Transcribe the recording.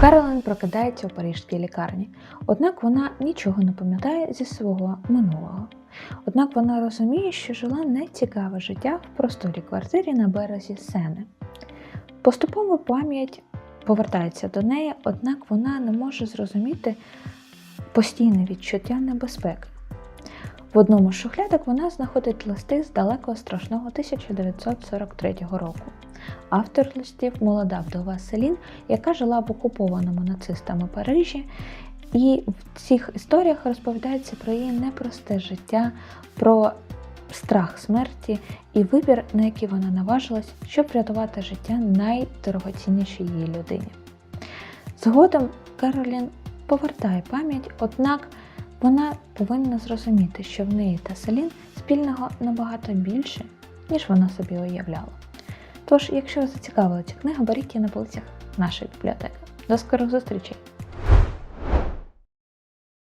Каролин прокидається у парижській лікарні, однак вона нічого не пам'ятає зі свого минулого. Однак вона розуміє, що жила нецікаве життя в просторій квартирі на березі Сени. Поступово пам'ять повертається до неї, однак вона не може зрозуміти постійне відчуття небезпеки. В одному з шухлядок вона знаходить листи з далекого страшного 1943 року. Автор листів молода вдова Селін, яка жила в окупованому нацистами Парижі, і в цих історіях розповідається про її непросте життя, про страх смерті і вибір, на який вона наважилась, щоб врятувати життя найдорогоціннішій її людині. Згодом Керолін повертає пам'ять, однак вона повинна зрозуміти, що в неї та Селін спільного набагато більше, ніж вона собі уявляла. Тож, якщо вас зацікавила ця книга, беріть її на полицях нашої бібліотеки. До скорих зустрічей!